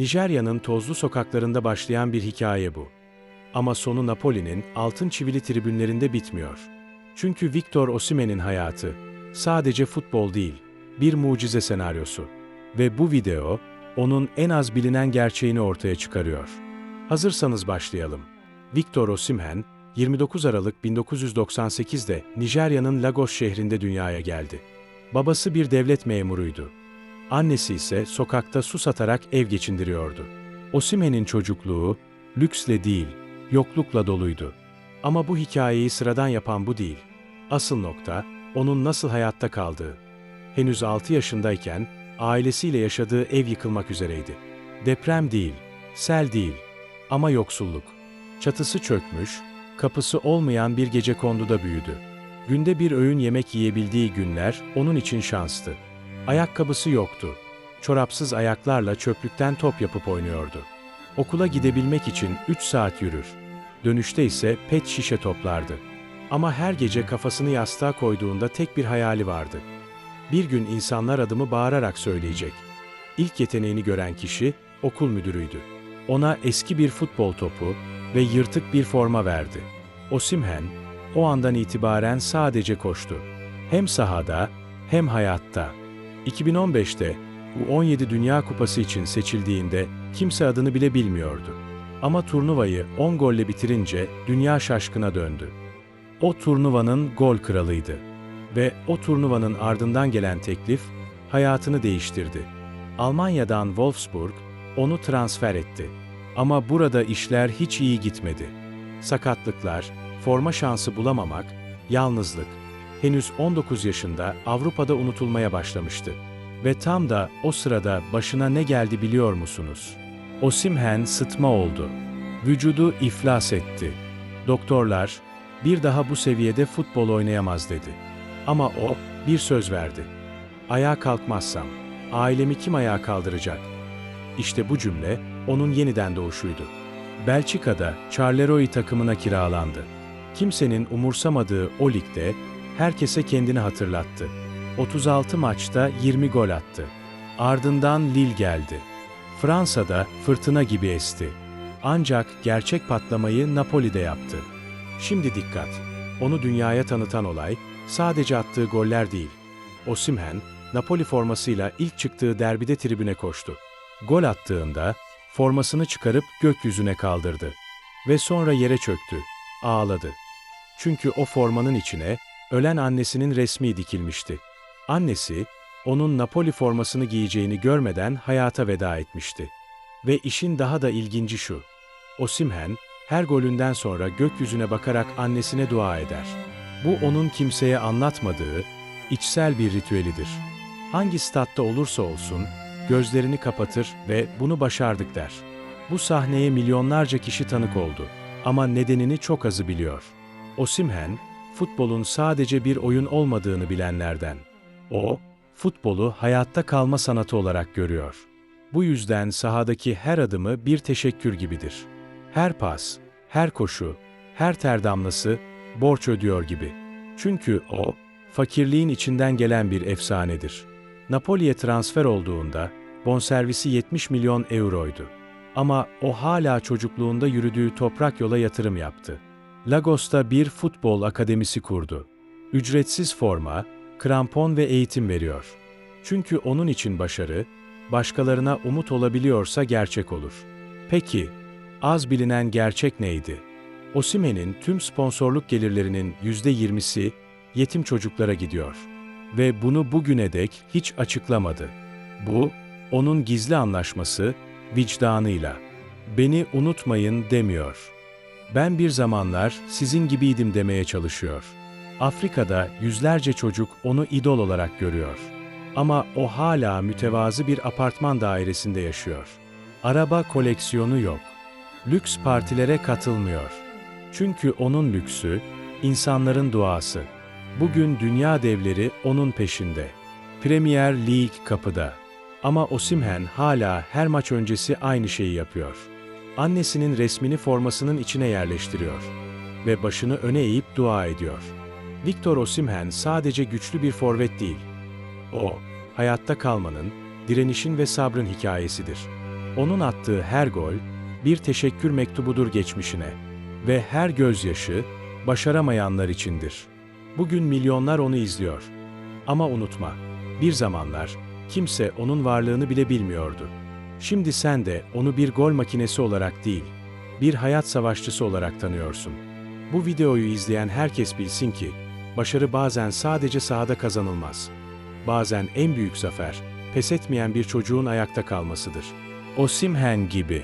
Nijerya'nın tozlu sokaklarında başlayan bir hikaye bu. Ama sonu Napoli'nin altın çivili tribünlerinde bitmiyor. Çünkü Victor Osimhen'in hayatı sadece futbol değil, bir mucize senaryosu. Ve bu video onun en az bilinen gerçeğini ortaya çıkarıyor. Hazırsanız başlayalım. Victor Osimhen, 29 Aralık 1998'de Nijerya'nın Lagos şehrinde dünyaya geldi. Babası bir devlet memuruydu. Annesi ise sokakta su satarak ev geçindiriyordu. Osimhen'in çocukluğu lüksle değil, yoklukla doluydu. Ama bu hikayeyi sıradan yapan bu değil. Asıl nokta, onun nasıl hayatta kaldığı. Henüz 6 yaşındayken ailesiyle yaşadığı ev yıkılmak üzereydi. Deprem değil, sel değil ama yoksulluk. Çatısı çökmüş, kapısı olmayan bir gece konduda büyüdü. Günde bir öğün yemek yiyebildiği günler onun için şanstı. Ayakkabısı yoktu. Çorapsız ayaklarla çöplükten top yapıp oynuyordu. Okula gidebilmek için 3 saat yürür. Dönüşte ise pet şişe toplardı. Ama her gece kafasını yastığa koyduğunda tek bir hayali vardı. Bir gün insanlar adımı bağırarak söyleyecek. İlk yeteneğini gören kişi okul müdürüydü. Ona eski bir futbol topu ve yırtık bir forma verdi. Osimhen o andan itibaren sadece koştu. Hem sahada hem hayatta. 2015'te U17 Dünya Kupası için seçildiğinde kimse adını bile bilmiyordu. Ama turnuvayı 10 golle bitirince dünya şaşkına döndü. O turnuvanın gol kralıydı. Ve o turnuvanın ardından gelen teklif hayatını değiştirdi. Almanya'dan Wolfsburg onu transfer etti. Ama burada işler hiç iyi gitmedi. Sakatlıklar, forma şansı bulamamak, yalnızlık. Henüz 19 yaşında Avrupa'da unutulmaya başlamıştı. Ve tam da o sırada başına ne geldi biliyor musunuz? Osimhen sıtma oldu. Vücudu iflas etti. Doktorlar, bir daha bu seviyede futbol oynayamaz dedi. Ama o bir söz verdi. Ayağa kalkmazsam, ailemi kim ayağa kaldıracak? İşte bu cümle onun yeniden doğuşuydu. Belçika'da Charleroi takımına kiralandı. Kimsenin umursamadığı o ligde herkese kendini hatırlattı. 36 maçta 20 gol attı. Ardından Lille geldi. Fransa'da fırtına gibi esti. Ancak gerçek patlamayı Napoli'de yaptı. Şimdi dikkat. Onu dünyaya tanıtan olay sadece attığı goller değil. Osimhen, Napoli formasıyla ilk çıktığı derbide tribüne koştu. Gol attığında formasını çıkarıp gökyüzüne kaldırdı ve sonra yere çöktü. Ağladı. Çünkü o formanın içine ölen annesinin resmi dikilmişti. Annesi onun Napoli formasını giyeceğini görmeden hayata veda etmişti. Ve işin daha da ilginci şu. Osimhen her golünden sonra gökyüzüne bakarak annesine dua eder. Bu onun kimseye anlatmadığı içsel bir ritüelidir. Hangi statta olursa olsun gözlerini kapatır ve bunu başardık der. Bu sahneye milyonlarca kişi tanık oldu ama nedenini çok azı biliyor. Osimhen, futbolun sadece bir oyun olmadığını bilenlerden. O, futbolu hayatta kalma sanatı olarak görüyor. Bu yüzden sahadaki her adımı bir teşekkür gibidir. Her pas, her koşu, her ter damlası borç ödüyor gibi. Çünkü o, fakirliğin içinden gelen bir efsanedir. Napoli'ye transfer olduğunda bonservisi 70 milyon euroydu. Ama o hala çocukluğunda yürüdüğü toprak yola yatırım yaptı. Lagos'ta bir futbol akademisi kurdu. Ücretsiz forma, krampon ve eğitim veriyor. Çünkü onun için başarı, başkalarına umut olabiliyorsa gerçek olur. Peki, az bilinen gerçek neydi? Osimen'in tüm sponsorluk gelirlerinin %20'si yetim çocuklara gidiyor. Ve bunu bugüne dek hiç açıklamadı. Bu, onun gizli anlaşması, vicdanıyla. Beni unutmayın demiyor. Ben bir zamanlar sizin gibiydim demeye çalışıyor. Afrika'da yüzlerce çocuk onu idol olarak görüyor. Ama o hala mütevazı bir apartman dairesinde yaşıyor. Araba koleksiyonu yok. Lüks partilere katılmıyor. Çünkü onun lüksü, insanların duası. Bugün dünya devleri onun peşinde. Premier League kapıda. Ama Osimhen hala her maç öncesi aynı şeyi yapıyor. Annesinin resmini formasının içine yerleştiriyor ve başını öne eğip dua ediyor. Victor Osimhen sadece güçlü bir forvet değil. O, hayatta kalmanın, direnişin ve sabrın hikayesidir. Onun attığı her gol, bir teşekkür mektubudur geçmişine. Ve her gözyaşı, başaramayanlar içindir. Bugün milyonlar onu izliyor. Ama unutma, bir zamanlar, kimse onun varlığını bile bilmiyordu. Şimdi sen de onu bir gol makinesi olarak değil, bir hayat savaşçısı olarak tanıyorsun. Bu videoyu izleyen herkes bilsin ki, başarı bazen sadece sahada kazanılmaz. Bazen en büyük zafer, pes etmeyen bir çocuğun ayakta kalmasıdır. Osimhen gibi.